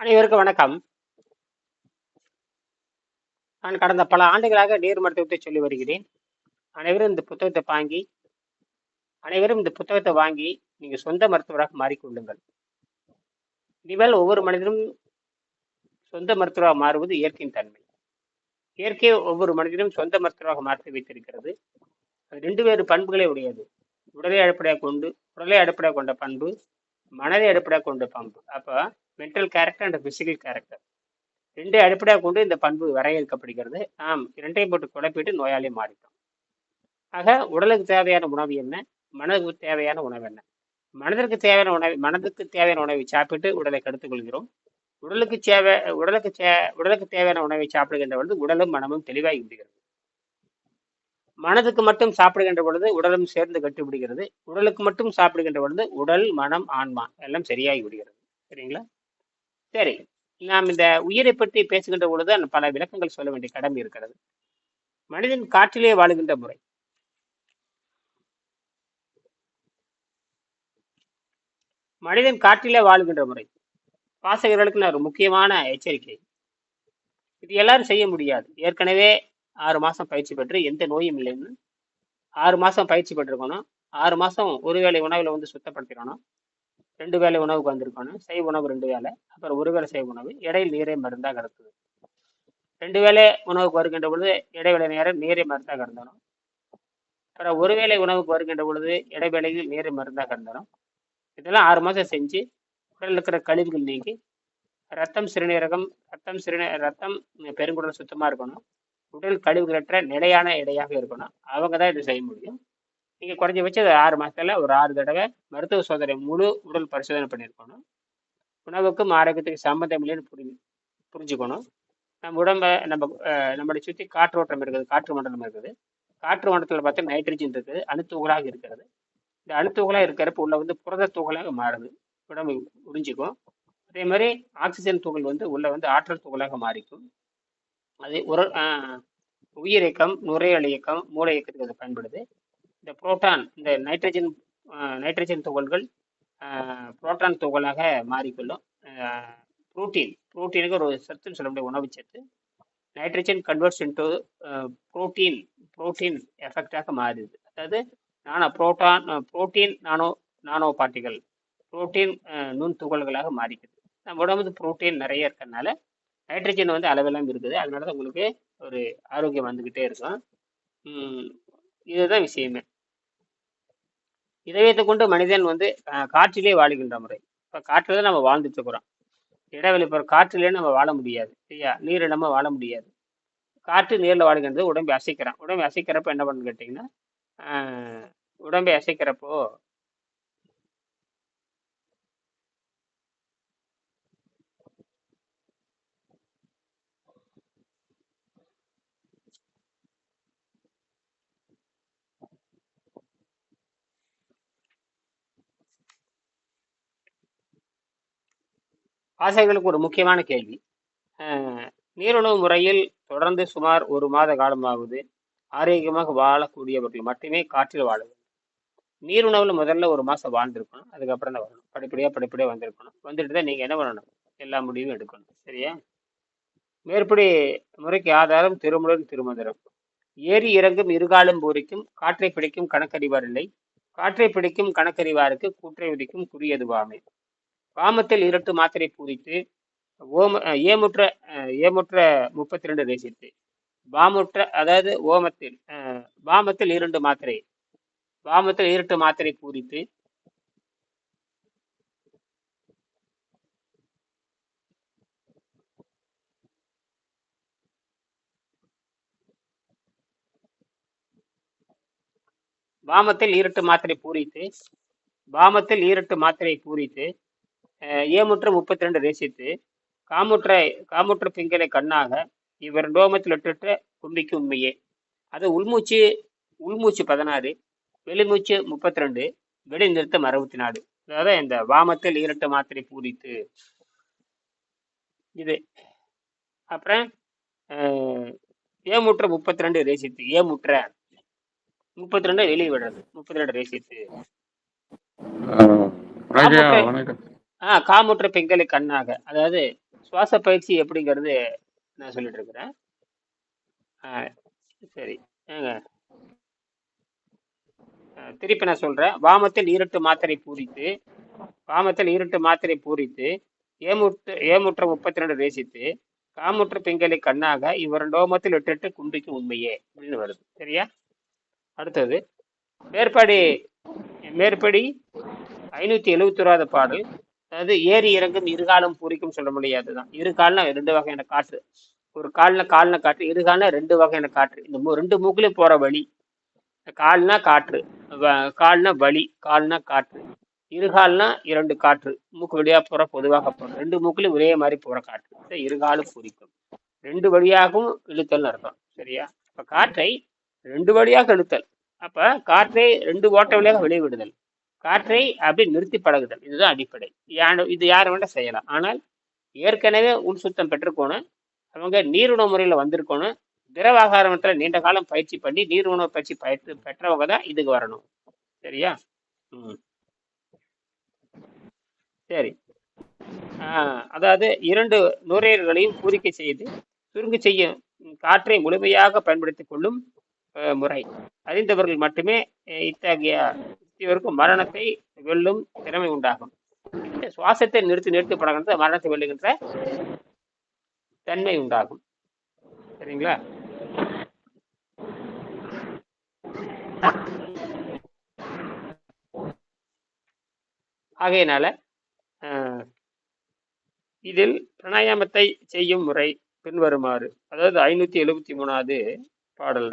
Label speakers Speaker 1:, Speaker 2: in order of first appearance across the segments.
Speaker 1: அனைவருக்கும் வணக்கம். நான் கடந்த பல ஆண்டுகளாக நீர் மருத்துவத்தை சொல்லி வருகிறேன். அனைவரும் இந்த புத்தகத்தை வாங்கி அனைவரும் இந்த புத்தகத்தை வாங்கி நீங்க சொந்த மருத்துவராக மாறிக்கொள்ளுங்கள். இனிமேல் ஒவ்வொரு மனிதனும் சொந்த மருத்துவராக மாறுவது இயற்கையின் தன்மை. இயற்கை ஒவ்வொரு மனிதனும் சொந்த மருத்துவராக மாற்றி வைத்திருக்கிறது. அது ரெண்டு வேறு பண்புகளே உடையது. உடலை அடிப்படையாக கொண்டு உடலை அடிப்படையாக கொண்ட பண்பு மனதை அடிப்படையாக கொண்ட பண்பு. அப்போ mental character and physical character ரெண்டே அடிப்படையாக கொண்டு இந்த பண்பு வரையறுக்கப்படுகிறது. நாம் இரண்டையும் போட்டு குழப்பிட்டு நோயாளி மாறிட்டோம். ஆக உடலுக்கு தேவையான உணவு என்ன? மனதுக்கு தேவையான உணவு என்ன? மனதிற்கு தேவையான உணவு மனதுக்கு தேவையான உணவை சாப்பிட்டு உடலை கெடுத்துக் கொள்கிறோம் உடலுக்கு தேவை உடலுக்கு தே உடலுக்கு தேவையான உணவை சாப்பிடுகின்ற பொழுது உடலும் மனமும் தெளிவாகி விடுகிறது. மனதுக்கு மட்டும் சாப்பிடுகின்ற பொழுது உடலும் சேர்ந்து கட்டுவிடுகிறது உடலுக்கு மட்டும் சாப்பிடுகின்ற பொழுது உடல் மனம் ஆன்மா எல்லாம் சரியாகி விடுகிறது. சரிங்களா? சரி நாம் இந்த உயிரை பற்றி பேசுகின்ற பொழுது பல விளக்கங்கள் சொல்ல வேண்டிய கடமை இருக்கிறது. மனிதன் காற்றிலே வாழுகின்ற முறை. மனிதன் காற்றிலே வாழுகின்ற முறை. வாசகர்களுக்கு நான் ஒரு முக்கியமான எச்சரிக்கை. இது எல்லாரும் செய்ய முடியாது. ஏற்கனவே ஆறு மாசம் பயிற்சி பெற்று எந்த நோயும் இல்லைன்னு. ஆறு மாசம் பயிற்சி பெற்றிருக்கணும். ஆறு மாசம் ஒருவேளை உணவில் வந்து சுத்தப்படுத்திடணும். ரெண்டு வேளை உணவுக்கு வந்திருக்கணும். செய் உணவு ரெண்டு வேலை அப்புறம் ஒரு வேளை செய் உணவு. இடையில் நீரே மருந்தாக கிடக்குது. ரெண்டு வேளை உணவுக்கு வருகின்ற பொழுது இடைவேளை நேரம் நீரே மருந்தாக கிடந்தணும் அப்புறம் ஒரு வேளை உணவுக்கு வருகின்ற பொழுது இடைவேளையில் நீரை மருந்தாக கிடந்தணும் இதெல்லாம் ஆறு மாதம் செஞ்சு உடலில் இருக்கிற கழிவுகள் நீக்கி ரத்தம் சிறுநீரகம் ரத்தம் சிறுநீ ரத்தம் பெருங்குடல் சுத்தமாக இருக்கணும். உடல் கழிவுகளற்ற நிலையான எடையாக இருக்கணும். அவங்க தான் இதை செய்ய முடியும். நீங்கள் குறைஞ்சபட்சம் இது ஆறு மாதத்தில் ஒரு ஆறு தடவை மருத்துவ சோதனை முழு உடல் பரிசோதனை பண்ணியிருக்கணும். உணவுக்கும் ஆரோக்கியத்துக்கு சம்மந்தம் இல்லைன்னு புரிஞ்சு புரிஞ்சுக்கணும். நம்ம உடம்ப நம்ம நம்மளை சுற்றி காற்றோட்டம் இருக்குது காற்று மண்டலம் இருக்குது. காற்று மண்டலத்தில் பார்த்தா நைட்ரஜன் இருக்குது அணுத்துகளாக இருக்கிறது. இந்த அணுத்துகளாக இருக்கிறப்ப உள்ள வந்து புரத துகளாக மாறுது. உடம்பு உறிஞ்சிக்கும் அதே மாதிரி ஆக்சிஜன் துகள் வந்து உள்ள வந்து ஆற்றல் துகளாக மாறிக்கும். அது உர உயிர் இயக்கம் நுரையீரல் இயக்கம் மூளை இயக்கத்துக்கு அது பயன்படுது. இந்த புரோட்டான் இந்த நைட்ரஜன் நைட்ரஜன் துகள்கள் புரோட்டான் துகளாக மாறிக்கொள்ளும். புரோட்டீன் புரோட்டீனுக்கு ஒரு சத்துன்னு சொல்ல முடிய உணவு சத்து. Nitrogen converts into protein protein எஃபெக்டாக மாறுது. அதாவது nano proton protein nano nano பார்ட்டிகள் protein நுண் துகள்களாக மாறிக்குது. நம்ம உடம்புக்கு புரோட்டீன் நிறைய இருக்கிறதுனால நைட்ரஜன் வந்து அளவெல்லாம் இருக்குது. அதனால தான் உங்களுக்கு ஒரு ஆரோக்கியம் வந்துக்கிட்டே இருக்கும். இதுதான் விஷயமே. இதை வைத்துக்கொண்டு மனிதன் வந்து காற்றிலே வாழுகின்ற முறை. இப்போ காற்றில் தான் நம்ம வாழ்ந்துட்டு இருக்கிறோம். இடைவெளி இப்போ காற்றிலே நம்ம வாழ முடியாது சரியா நீர் வாழ முடியாது. காற்று நீரில் வாழுகின்றது உடம்பை அசைக்கிறான். உடம்பை அசைக்கிறப்ப என்ன பண்ணுன்னு கேட்டிங்கன்னா உடம்பை அசைக்கிறப்போ ஆசைகளுக்கு ஒரு முக்கியமான கேள்வி. நீருணவு முறையில் தொடர்ந்து சுமார் ஒரு மாத காலமாகுது ஆரோக்கியமாக வாழக்கூடியவர்கள் மட்டுமே காற்றில் வாழ வேண்டும். முதல்ல ஒரு மாதம் வாழ்ந்திருக்கணும் அதுக்கப்புறம் தான் வரணும். படிப்படியாக படிப்படியாக வந்திருக்கணும். வந்துட்டு தான் நீங்கள் என்ன பண்ணணும்? எல்லா முடிவும் எடுக்கணும். சரியா? மேற்படி முறைக்கு ஆதாரம் திருமுடன் திருமந்திரம். ஏறி இறங்கும் இருகாலும் பூரிக்கும் காற்றை பிடிக்கும் கணக்கறிவார் இல்லை. காற்றை பிடிக்கும் கணக்கறிவாருக்கு கூற்றை விதிக்கும் குறியதுவாமே. காமத்தில் இரட்டு மாத்திரை பூரித்து ஓம ஏமுற்ற ஏமுற்ற முப்பத்தி ரெண்டு தேசித்து. பாமுற்ற அதாவது ஓமத்தில் பாமத்தில் இரண்டு மாத்திரை பாமத்தில் இரட்டு மாத்திரை பூரித்து பாமத்தில் ஈரட்டு மாத்திரை பூரித்து பாமத்தில் ஈரட்டு மாத்திரை பூரித்து ஏமுற்ற முப்பத்தி ரெண்டு தேசித்து காமுற்ற காமுற்ற பிங்கலை கண்ணாக இவர் டோமத்தில் இட்டுட்ட கும்பிக்கு உண்மையே. அது உள்மூச்சு உள்மூச்சு பதினாறு வெளிமூச்சு முப்பத்தி ரெண்டு வெளி நிறுத்தம் அறுபத்தி நாலு அதாவது இந்த வாமத்தில் ஈரட்டு மாத்திரை பூரித்து. இது. அப்புறம் ஏமுற்ற முப்பத்தி ரெண்டு ரேசித்து ஏமுற்ற முப்பத்தி ரெண்டு வெளியே விடுறது முப்பத்தி ரெண்டு ரேசித்து
Speaker 2: வணக்கம்.
Speaker 1: ஆ காமுற்ற பெண்களை கண்ணாக. அதாவது சுவாச பயிற்சி எப்படிங்கிறது நான் சொல்லிட்டு இருக்கிறேன் ஆ, சரி ஏங்க. திருப்பி நான் சொல்றேன். வாமத்தில் ஈரட்டு மாத்திரை பூரித்து வாமத்தில் ஈரட்டு மாத்திரை பூரித்து ஏமுற்று ஏமுற்ற முப்பத்தி ரெண்டு ரேசித்து காமுற்ற பெண்களை கண்ணாக இவரண்டோமத்தில் எட்டு குண்டிக்கு உண்மையே அப்படின்னு வருது. சரியா? அடுத்தது மேற்படி மேற்படி ஐநூத்தி எழுபத்தி ஓராவது பாடல் அதாவது ஏறி இறங்கும் இருகாலம் பூரிக்கும் சொல்ல முடியாதுதான். தான் கால்னா ரெண்டு வகையான காற்று. ஒரு காலில் காலில் காற்று இருகால்னா ரெண்டு வகையான காற்று. இந்த மூ- ரெண்டு மூக்குலேயும் போற வழி கால்னா காற்று வ- கால்னா வலி கால்னா காற்று. இருகால்னா இரண்டு காற்று. மூக்கு வழியா போற பொதுவாக போற. ரெண்டு மூக்குலையும் ஒரே மாதிரி போற காற்று. இருகாலும் பூரிக்கும். ரெண்டு வழியாகவும் இழுத்தல்னு அர்த்தம். சரியா? இப்போ காற்றை ரெண்டு வழியாக இழுத்தல். அப்ப காற்றை ரெண்டு ஓட்ட வழியாக வெளியே விடுதல். காற்றை அப்படி நிறுத்தி பழகுதல். இதுதான் அடிப்படை. யா- இது யார் வேண்டாம் செய்யலாம். ஆனால் ஏற்கனவே உள் சுத்தம் பெற்றுக்கோணும் அவங்க நீருணவு முறையில் வந்திருக்கணும் திரவ ஆகாரத்துல நீண்ட காலம் பயிற்சி பண்ணி நீர் உணவு பயிற்சி பயிற்று பெற்றவங்க தான் இதுக்கு வரணும். சரியா? ம். சரி. அதாவது இரண்டு நுரையீரல்களையும் பூரிக்கை செய்து சுருங்கு செய்யும் காற்றை முழுமையாக பயன்படுத்திக் கொள்ளும் முறை. அறிந்தவர்கள் மட்டுமே இத்தகைய இவருக்கு மரணத்தை வெல்லும் திறமை உண்டாகும். சுவாசத்தை நிறுத்தி நிறுத்தி பழகின்ற மரணத்தை வெல்லுகின்ற தன்மை உண்டாகும். சரிங்களா? ஆகையினால இதில் பிராணாயாமத்தை செய்யும் முறை பின்வருமாறு. அதாவது ஐநூத்தி எழுபத்தி மூணாவது பாடல்ல.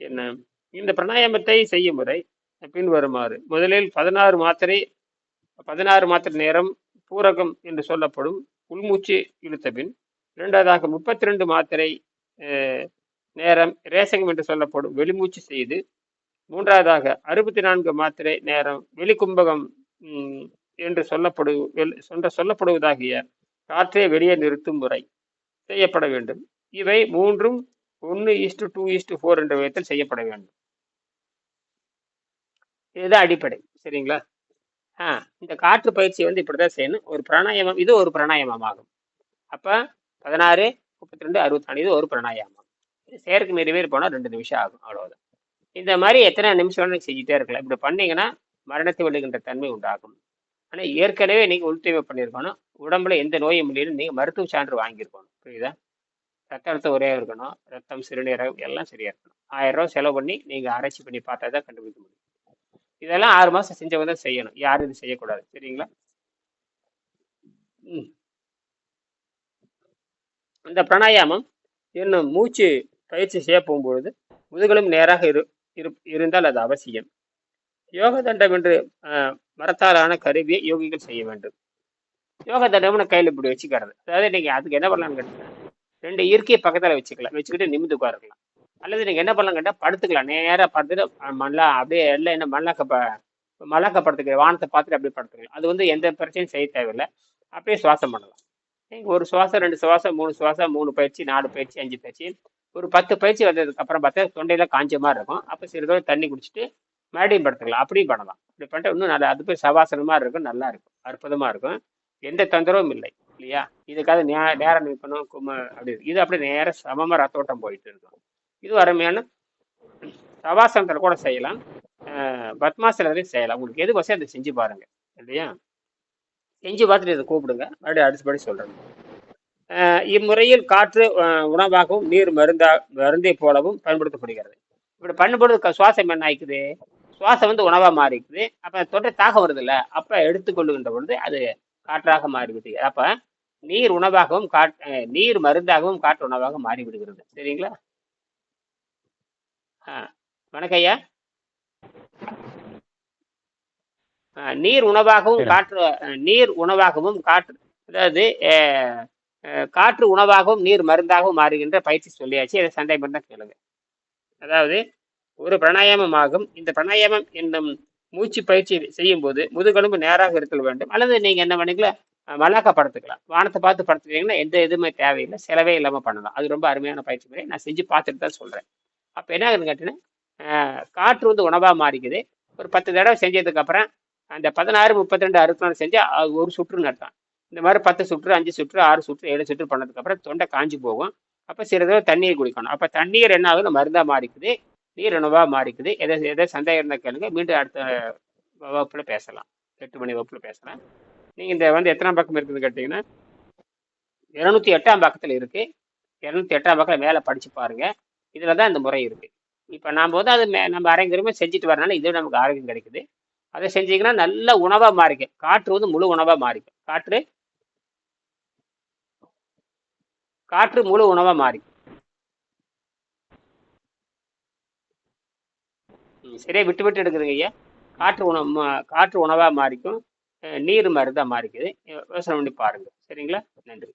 Speaker 1: என்ன? இந்த பிராணாயாமத்தை செய்யும் முறை பின்வருமாறு முதலில் பதினாறு மாத்திரை பதினாறு மாத்திரை நேரம் பூரகம் என்று சொல்லப்படும் உள்மூச்சு இழுத்த பின். இரண்டாவதாக முப்பத்தி ரெண்டு மாத்திரை நேரம் ரேசகம் என்று சொல்லப்படும் வெளிமூச்சு செய்து. மூன்றாவதாக அறுபத்தி நான்கு மாத்திரை நேரம் வெளிக்கும்பகம் என்று சொல்லப்படு வெல்- சொல்லப்படுவதாகிய காற்றை வெளியே நிறுத்தும் முறை செய்யப்பட வேண்டும். இவை மூன்றும் ஒன்று ஈஸ்டு டூ ஈஸ்டு ஃபோர் என்ற விதத்தில் செய்யப்பட வேண்டும். இதுதான் அடிப்படை சரிங்களா? ஆ இந்த காற்று பயிற்சி வந்து இப்படிதான் செய்யணும். ஒரு பிராணாயாமம் இது ஒரு பிராணாயாமம் ஆகும் அப்போ பதினாறு முப்பத்தி ரெண்டு அறுபத்தி நாலு இது ஒரு பிராணாயாமம். இது செயற்கு மீறி பேர் போனால் ரெண்டு நிமிஷம் ஆகும் அவ்வளோதான் இந்த மாதிரி எத்தனை நிமிஷம் நீங்கள் செஞ்சுட்டே இருக்கலாம். இப்படி பண்ணீங்கன்னா மரணத்தை விடுகின்ற தன்மை உண்டாகும். ஆனால் ஏற்கனவே நீங்கள் உள்தேவை பண்ணியிருக்கணும். உடம்புல எந்த நோயும் இல்லைன்னு நீங்கள் மருத்துவ சான்று வாங்கியிருக்கணும். புரியுதா? ரத்த அழுத்தம் ஒரே இருக்கணும். ரத்தம் சிறுநீரகம் எல்லாம் சரியாக இருக்கணும். ஆயிரம் ரூபா செலவு பண்ணி நீங்கள் ஆராய்ச்சி பண்ணி பார்த்தா தான் கண்டுபிடிக்க முடியும். இதெல்லாம் ஆறு மாதம் செஞ்சவங்க தான் செய்யணும். யாரும் இது செய்யக்கூடாது. சரிங்களா? இந்த பிராணாயாமம் இன்னும் மூச்சு பயிற்சி செய்ய போகும்பொழுது முதுகலும் நேராக இரு இரு- இருந்தால் அது அவசியம். யோக தண்டம் என்று மரத்தாலான கருவியை யோகிகள் செய்ய வேண்டும். யோக தண்டம்னு கையில் இப்படி வச்சுக்கிறது. அதாவது நீங்கள் அதுக்கு என்ன பண்ணலாம்னு கேட்டீங்கன்னா ரெண்டு இயற்கையை பக்கத்தில் வச்சுக்கலாம். வச்சுக்கிட்டு நிமிந்து உட்காரலாம் அல்லது நீங்கள் என்ன பண்ணலாம் கேட்டால் படுத்துக்கலாம். நேராக படுத்துட்டு மல்லா அப்படியே எல்லாம் என்ன மல்லாக்க ப மல்லாக்க படுத்துக்க வானத்தை பார்த்துட்டு அப்படியே படுத்துக்கலாம். அது வந்து எந்த பிரச்சனையும் செய்ய தேவையில்லை. அப்படியே சுவாசம் பண்ணலாம். நீங்கள் ஒரு சுவாசம் ரெண்டு சுவாசம் மூணு சுவாசம் மூணு பயிற்சி நாலு பயிற்சி அஞ்சு பயிற்சி. ஒரு பத்து பயிற்சி வந்ததுக்கு அப்புறம் பார்த்தா தொண்டையில காஞ்ச மாதிரி இருக்கும். அப்போ சிறிதோடு தண்ணி குடிச்சிட்டு மறுபடியும் படுத்துக்கலாம். அப்படியும் பண்ணலாம். இப்படி பண்ணிட்டு இன்னும் நல்லா அது போய் சவாசனமாக இருக்கும் நல்லா இருக்கும். அற்புதமாக இருக்கும். எந்த தொந்தரவும் இல்லை. இல்லையா? இதுக்காக நே நேரம் நிற்கணும் கும அப்படி இது. அப்படி நேரம் சமமாக ரத்தோட்டம் போயிட்டு இருக்கும். இது அருமையான சவாசனத்தில் கூட செய்யலாம். பத்மாசனத்திலையும் செய்யலாம். உங்களுக்கு எது வசதி அதை செஞ்சு பாருங்கள் இல்லையா? செஞ்சு பார்த்துட்டு இதை கூப்பிடுங்க. மறுபடியும் அடிச்சுபடி சொல்கிறேன் இம்முறையில் காற்று உணவாகவும் நீர் மருந்தா மருந்தை போலவும் பயன்படுத்தப்படுகிறது. இப்படி பண்ணும்போது க- சுவாசம் என்ன ஆயிக்குது? சுவாசம் வந்து உணவாக மாறிக்குது. அப்போ தொண்டை தாகம் வருதுல்ல? அப்போ எடுத்துக்கொள்ளுகின்ற பொழுது அது காற்றாக மாறிவிடுது. அப்போ நீர் உணவாகவும் காட் நீர் மருந்தாகவும் காற்று உணவாக மாறிவிடுகிறது. சரிங்களா? வணக்கம் ஐயா. நீர் உணவாகவும். காற்று நீர் உணவாகவும் காற்று அதாவது காற்று உணவாகவும் நீர் மருந்தாகவும் மாறுகின்ற பயிற்சி சொல்லியாச்சு. இதை சண்டை பண்ண கேளுங்க. அதாவது ஒரு பிராணாயாமமாகும். இந்த பிராணாயாமம் என்னும் மூச்சு பயிற்சி செய்யும் போது முதுகெலும்பு நேராக இருத்தல் வேண்டும். அல்லது நீங்க என்ன பண்ணிக்கலாம் அஹ், மல்லாக்கா படுத்துக்கலாம். வானத்தை பார்த்து படுத்துக்கிட்டீங்கன்னா எந்த எதுவுமே தேவையில்லை. செலவே இல்லாம பண்ணலாம். அது ரொம்ப அருமையான பயிற்சி முறை. நான் செஞ்சு பார்த்துட்டு தான் சொல்றேன். அப்போ என்ன ஆகுதுன்னு கேட்டீங்கன்னா காற்று வந்து உணவாக மாறிக்குது. ஒரு பத்து தடவை செஞ்சதுக்கப்புறம் அந்த பதினாறு முப்பத்தி ரெண்டு அறுபத்தி நாலு அது ஒரு சுற்றுன்னு அர்த்தம் இந்த மாதிரி பத்து சுற்று அஞ்சு சுற்று ஆறு சுற்று ஏழு சுற்று பண்ணதுக்கப்புறம் தொண்டை காஞ்சி போகும். அப்போ சிறிது தண்ணீர் குடிக்கணும். அப்போ தண்ணீர் என்ன ஆகுது? மருந்தாக மாறிக்குது. நீர் உணவாக மாறிக்குது. எதை எதை சந்தேகம் இருந்தால் கேளுங்க. மீண்டும் அடுத்த வகுப்பில் பேசலாம். எட்டு மணி வகுப்பில் பேசலாம். நீங்கள் இந்த வந்து எத்தனாம் பக்கம் இருக்குதுன்னு கேட்டிங்கன்னா இரநூத்தி எட்டாம் பக்கத்தில் இருக்குது இரநூத்தி எட்டாம் பக்கம் மேலே படித்து பாருங்கள் இதில் தான் இந்த முறை இருக்குது இப்போ நாம் போது அது மே நம்ம அரைங்குறமே செஞ்சுட்டு வரனால இது நமக்கு ஆரோக்கியம் கிடைக்குது. அதை செஞ்சீங்கன்னா நல்ல உணவாக மாறிக்கும் காற்று வந்து முழு உணவாக மாறிக்கும். காற்று? காற்று முழு உணவாக மாறிக்கும். ம், சரியா விட்டு விட்டு எடுக்குதுங்க ஐயா. காற்று உணவு காற்று உணவாக மாறிக்கும். நீர் மாதிரி தான் மாறிக்குது யோசனை பண்ணி பாருங்கள் சரிங்களா? நன்றி.